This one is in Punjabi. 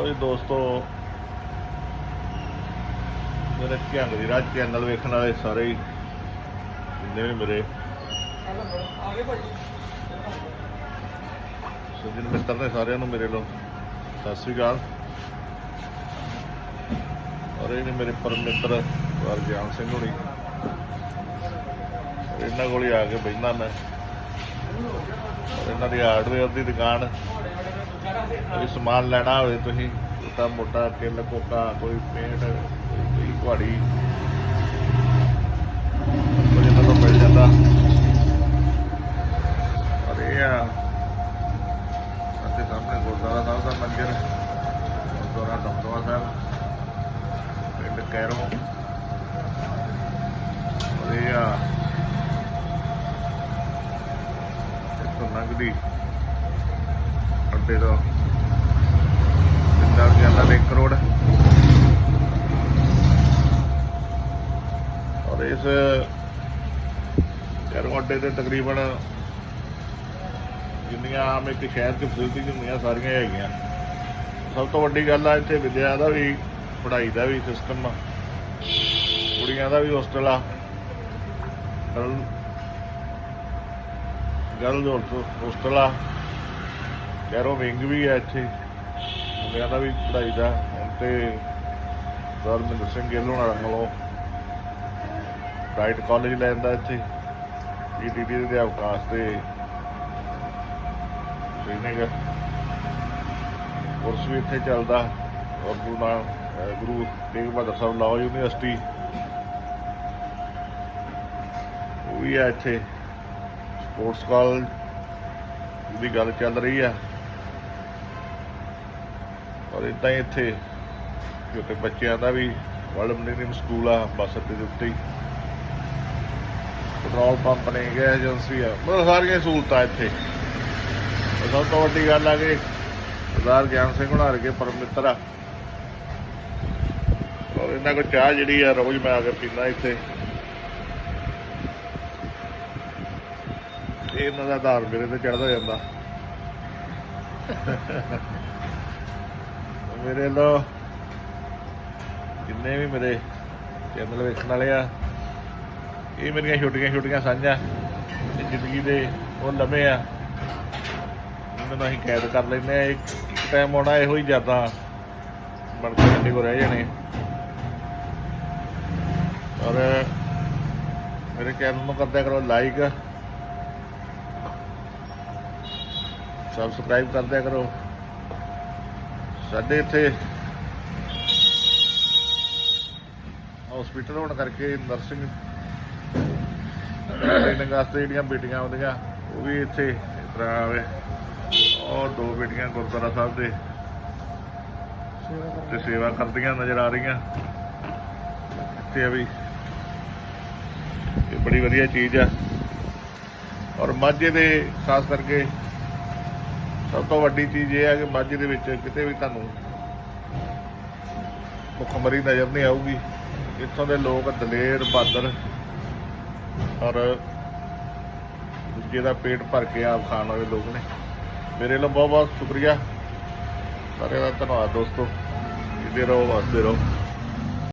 ਲੋ ਜੀ ਦੋਸਤੋ। ਮੇਰੇ ਝੰਗ ਦੀ ਰਾਜ ਚੈਨਲ ਵੇਖਣ ਵਾਲੇ ਸਾਰੇ ਹੀ ਜਿੰਨੇ ਵੀ ਮੇਰੇ ਸੱਜਣ ਮਿੱਤਰ ਨੇ ਸਾਰਿਆਂ ਨੂੰ ਮੇਰੇ ਲੋ ਸਤਿ ਸ੍ਰੀ ਅਕਾਲ। ਔਰ ਇਹ ਨੇ ਮੇਰੇ ਪਰਮ ਮਿੱਤਰ ਵਰਗਿਆਨ ਸਿੰਘ ਹੋਣੀ। ਇਹਨਾਂ ਕੋਲ ਹੀ ਆ ਕੇ ਬੈਠਣਾ ਮੈਂ। ਔਰ ਇਹਨਾਂ ਦੀ ਹਾਰਡਵੇਅਰ ਦੀ ਦੁਕਾਨ ਕੋਈ ਸਮਾਨ ਲੈਣਾ ਹੋਵੇ ਤੁਸੀਂ, ਛੋਟਾ ਮੋਟਾ ਕਿੱਲ ਕੋਕਾ, ਕੋਈ ਪੇਂਟ, ਕੋਈ ਕੁਹਾੜੀ। ਕੋਈ ਇਹਨਾਂ ਮਿਲ ਜਾਂਦਾ। ਔਰ ਆ ਅਤੇ ਸਾਹਮਣੇ ਗੁਰਦੁਆਰਾ ਸਾਹਿਬ ਦਾ ਮੰਦਿਰ, ਗੁਰਦੁਆਰਾ ਦਮਦਮਾ ਸਾਹਿਬ, ਪਿੰਡ ਕੈਰੋਂ। ਔਰ ਇਹ ਆ, ਇੱਥੋਂ ਲੰਘਦੀ, ਅੱਡੇ ਦਾ ਜਿੰਦਾ ਜਾਂਦਾ ਨੇ ਕਰੋੜ ਔਰ ਇਸ ਕੈਰੋਂ ਅੱਡੇ ਤਕਰੀਬਨ ਜਿੰਨੀਆਂ ਆਮ ਇੱਕ ਸ਼ਹਿਰ 'ਚ ਫੈਸਿਲਿਟੀ ਹੁੰਦੀਆਂ, ਸਾਰੀਆਂ ਹੈਗੀਆਂ। ਸਭ ਤੋਂ ਵੱਡੀ ਗੱਲ ਆ ਇੱਥੇ ਵਿਦਿਆ ਦਾ ਵੀ, ਪੜ੍ਹਾਈ ਦਾ ਵੀ ਸਿਸਟਮ ਆ। ਕੁੜੀਆਂ ਦਾ ਵੀ ਹੋਸਟਲ ਆ। ਗਰਲ ਹੋਸਟਲ ਆ। ਕੈਰੋ ਵਿੰਗ ਵੀ ਆ ਇੱਥੇ। ਮੁੰਡਿਆਂ ਦਾ ਵੀ ਪੜ੍ਹਾਈ ਦਾ, ਹੁਣ ਸਰ ਗੁਰਮਿੰਦਰ ਸਿੰਘ ਗਿੱਲ ਹੋਣਾ ਵੱਲੋਂ ਪ੍ਰਾਈਵੇਟ ਕਾਲਜ ਲੈਂਦਾ ਇੱਥੇ ਈਟੀਟੀ ਦੇ ਅਧਿਆਪਕ 'ਤੇ ਟ੍ਰੇਨਿੰਗ ਕੋਰਸ ਵੀ ਇੱਥੇ ਚੱਲਦਾ, ਔਰ ਗੁਰੂ ਨਾਨਕ ਗੁਰੂ ਤੇਗ ਬਹਾਦਰ ਸਾਹਿਬ ਲਾਅ ਯੂਨੀਵਰਸਿਟੀ। ਉਹ ਵੀ ਆ ਇੱਥੇ। ਸਪੋਰਟਸ ਕਾਲਜ ਦੀ ਗੱਲ ਚੱਲ ਰਹੀ ਆ। ਔਰ ਇਦਾਂ ਹੀ ਇੱਥੇ ਛੋਟੇ ਬੱਚਿਆਂ ਦਾ ਵੀ ਵਰਲਡ ਮਿਲੀਨੀਅਮ ਸਕੂਲ ਆ, ਬੱਸ ਅੱਡੇ ਦੇ ਉੱਤੇ ਹੀ। ਪੈਟਰੋਲ ਪੰਪ ਨੇ ਗੈਸ ਏਜੰਸੀ ਆ। ਮਤਲਬ ਸਾਰੀਆਂ ਸਹੂਲਤਾਂ ਇੱਥੇ। ਸਭ ਤੋਂ ਵੱਡੀ ਗੱਲ ਆ ਕਿ ਸਰਦਾਰ ਗਿਆਨ ਸਿੰਘ ਹੁਣਾਰ ਕੇ ਪਰਮ ਆ। ਔਰ ਇਹਨਾਂ ਕੋਲ ਚਾਹ ਜਿਹੜੀ ਆ, ਰੋਜ਼ ਮੈਂ ਆ ਕੇ ਪੀਂਦਾ ਇੱਥੇ। ਇਹਨਾਂ ਦਾ ਆਧਾਰ ਮੇਰੇ ਤੇ ਚੜਦਾ ਜਾਂਦਾ। ਮੇਰੇ ਲੋ ਜਿੰਨੇ ਵੀ ਮੇਰੇ ਚੈਨਲ ਵੇਖਣ ਵਾਲੇ ਆ, ਇਹ ਮੇਰੀਆਂ ਛੋਟੀਆਂ ਛੋਟੀਆਂ ਸਾਂਝਾਂ ਤੇ ਜ਼ਿੰਦਗੀ ਦੇ ਉਹ ਲੰਮੇ ਆ ਇਹਨਾਂ ਨੂੰ ਅਸੀਂ ਕੈਦ ਕਰ ਲੈਂਦੇ ਆ। ਇੱਕ ਟਾਈਮ ਆਉਣਾ ਇਹੋ ਹੀ ਜ਼ਿਆਦਾ ਬਣ ਕੇ ਸਾਡੇ ਕੋਲ ਰਹਿ ਜਾਣੇ। ਔਰ ਮੇਰੇ ਚੈਨਲ ਨੂੰ ਕਰਦਿਆ ਕਰੋ ਲਾਈਕ ਸਬਸਕ੍ਰਾਈਬ ਕਰਦਿਆ ਕਰੋ। ਸਾਡੇ ਇੱਥੇ ਹਸਪੀਟਲ ਹੋਣ ਕਰਕੇ ਨਰਸਿੰਗ ਟ੍ਰੇਨਿੰਗ ਵਾਸਤੇ ਜਿਹੜੀਆਂ ਬੇਟੀਆਂ ਆਉਂਦੀਆਂ, ਉਹ ਵੀ ਇੱਥੇ ਇਸ ਤਰ੍ਹਾਂ ਆਵੇ ਔਰ ਦੋ ਬੇਟੀਆਂ ਗੁਰਦੁਆਰਾ ਸਾਹਿਬ ਦੇ ਤੇ ਸੇਵਾ ਕਰਦੀਆਂ ਨਜ਼ਰ ਆ ਰਹੀਆਂ। ਇੱਥੇ ਵੀ ਇਹ ਬੜੀ ਵਧੀਆ ਚੀਜ਼ ਆ। ਔਰ ਮਾਝੇ ਦੇ, ਖਾਸ ਕਰਕੇ ਸਭ ਤੋਂ ਵੱਡੀ ਚੀਜ਼ ਇਹ ਹੈ ਕਿ ਮਾਝੇ ਦੇ ਵਿੱਚ ਕਿਤੇ ਵੀ ਤੁਹਾਨੂੰ ਭੁੱਖਮਰੀ ਨਜ਼ਰ ਨਹੀਂ ਆਊਗੀ। ਇੱਥੋਂ ਦੇ ਲੋਕ ਦਲੇਰ, ਬਹਾਦਰ ਔਰ ਦੂਜੇ ਦਾ ਪੇਟ ਭਰ ਕੇ ਆਪ ਖਾਣ ਵਾਲੇ ਲੋਕ ਨੇ। ਮੇਰੇ ਲਈ ਬਹੁਤ ਬਹੁਤ ਸ਼ੁਕਰੀਆ। ਸਾਰਿਆਂ ਦਾ ਧੰਨਵਾਦ ਦੋਸਤੋ। ਜਿੱਦੇ ਰਹੋ ਵਸਦੇ ਰਹੋ।